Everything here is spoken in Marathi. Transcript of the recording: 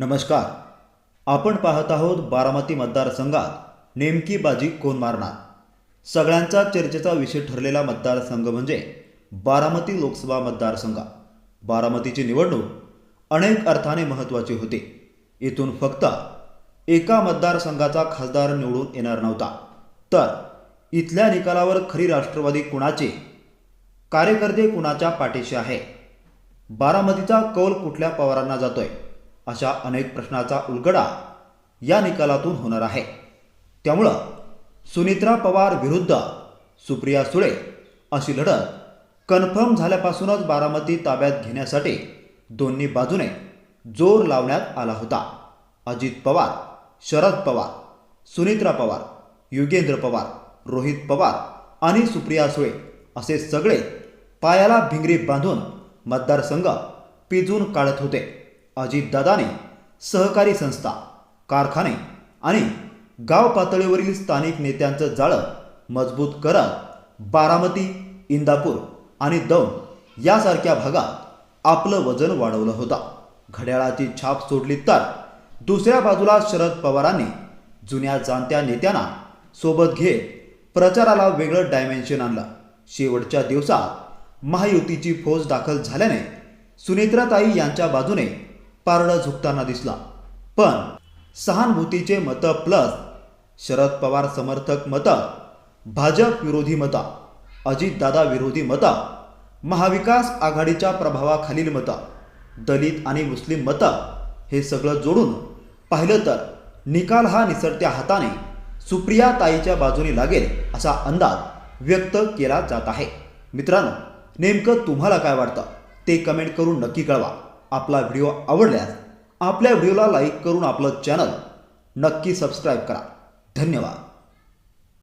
नमस्कार. आपण पाहत आहोत बारामती मतदारसंघात नेमकी बाजी कोण मारणार? सगळ्यांचा चर्चेचा विषय ठरलेला मतदारसंघ म्हणजे बारामती लोकसभा मतदारसंघ. बारामतीची निवडणूक अनेक अर्थाने महत्त्वाची होती. इथून फक्त एका मतदारसंघाचा खासदार निवडून येणार नव्हता. तर इथल्या निकालावर खरी राष्ट्रवादी कुणाचे? कार्यकर्ते कुणाच्या पाठीशी आहे? बारामतीचा कौल कुठल्या पवारांना जातोय? अशा अनेक प्रश्नाचा उलगडा या निकालातून होणार आहे. त्यामुळं सुनित्रा पवार विरुद्ध सुप्रिया सुळे अशी लढत कन्फर्म झाल्यापासूनच बारामती ताब्यात घेण्यासाठी दोन्ही बाजूने जोर लावण्यात आला होता. अजित पवार शरद पवार सुनित्रा पवार युगेंद्र पवार रोहित पवार आणि सुप्रिया सुळे असे सगळे पायाला भिंगरी बांधून मतदारसंघ पिजून काढत होते. अजितदादाने सहकारी संस्था कारखाने आणि गाव पातळीवरील स्थानिक नेत्यांचं जाळं मजबूत करत बारामती इंदापूर आणि दौंड यासारख्या भागात आपलं वजन वाढवलं होतं. घड्याळाची छाप सोडली तर दुसऱ्या बाजूला शरद पवारांनी जुन्या जाणत्या नेत्यांना सोबत घेत प्रचाराला वेगळं डायमेन्शन आणलं. शेवटच्या दिवसात महायुतीची फौज दाखल झाल्याने सुनेत्राताई यांच्या बाजूने पारडं झुकताना दिसला. पण सहानुभूतीचे मतं प्लस शरद पवार समर्थक मतं भाजप विरोधी मतं अजितदादा विरोधी मतं महाविकास आघाडीच्या प्रभावाखालील मतं दलित आणि मुस्लिम मतं हे सगळं जोडून पाहिलं तर निकाल हा निसरत्या हाताने सुप्रिया ताईच्या बाजूने लागेल असा अंदाज व्यक्त केला जात आहे. मित्रांनो नेमकं तुम्हाला काय वाटतं? ते कमेंट करून नक्की कळवा. आपला व्हिडिओ आवडल्यास आपल्या व्हिडिओला लाईक करून आपलं चॅनल नक्की सबस्क्राईब करा. धन्यवाद.